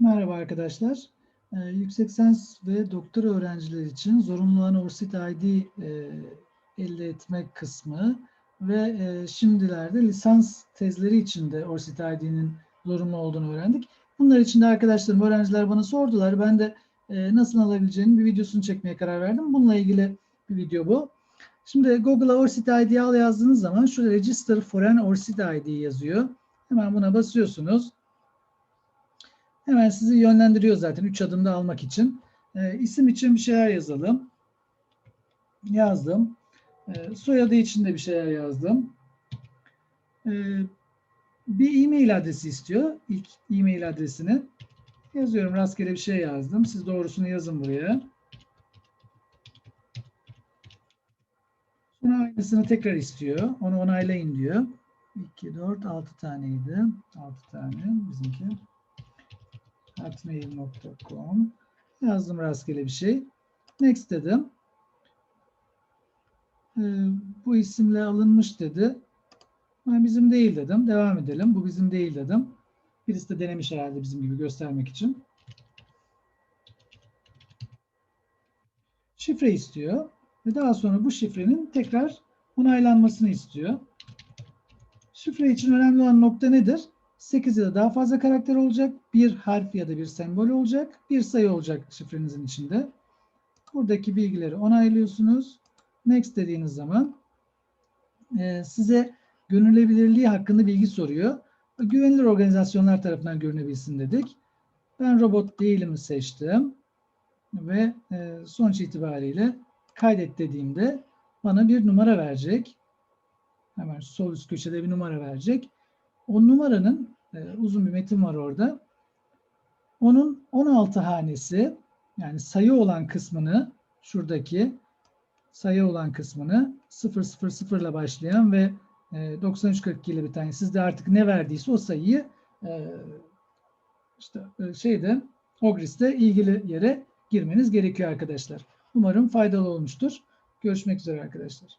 Merhaba arkadaşlar. Ee, yüksek lisans ve doktora öğrenciler için zorunlu olan ORCID ID e, elde etmek kısmı ve e, şimdilerde lisans tezleri için de ORCID ID'nin zorunlu olduğunu öğrendik. Bunlar için de arkadaşlarım, öğrenciler bana sordular. Ben de e, nasıl alabileceğini bir videosunu çekmeye karar verdim. Bununla ilgili bir video bu. Şimdi Google'a ORCID ID al yazdığınız zaman şurada Register for an ORCID ID yazıyor. Hemen buna basıyorsunuz. Hemen sizi yönlendiriyor zaten 3 adımda almak için. E, isim için bir şeyler yazalım. Yazdım. E, soyadı için de bir şeyler yazdım. E, bir e-mail adresi istiyor. İlk e-mail adresini. Yazıyorum. Rastgele bir şey yazdım. Siz doğrusunu yazın buraya. Sonra aynısını tekrar istiyor. Onu onaylayın diyor. 2, 4, 6 taneydi. 6 tane bizimki hotmail.com yazdım rastgele bir şey. Next dedim. Ee, bu isimle alınmış dedi. Ben bizim değil dedim. Devam edelim. Bu bizim değil dedim. Birisi de denemiş herhalde bizim gibi göstermek için. Şifre istiyor. Ve daha sonra bu şifrenin tekrar onaylanmasını istiyor. Şifre için önemli olan nokta nedir? 8 ya da daha fazla karakter olacak. Bir harf ya da bir sembol olacak. Bir sayı olacak şifrenizin içinde. Buradaki bilgileri onaylıyorsunuz. Next dediğiniz zaman e, size görünebilirliği hakkında bilgi soruyor. Güvenilir organizasyonlar tarafından görünebilsin dedik. Ben robot değilimi seçtim. Ve e, sonuç itibariyle kaydet dediğimde bana bir numara verecek. Hemen sol üst köşede bir numara verecek. O numaranın e, uzun bir metin var orada. Onun 16 hanesi yani sayı olan kısmını şuradaki sayı olan kısmını 000 ile başlayan ve e, 9342 ile biten sizde artık ne verdiyse o sayıyı e, işte e, şeyde Ogris'te ilgili yere girmeniz gerekiyor arkadaşlar. Umarım faydalı olmuştur. Görüşmek üzere arkadaşlar.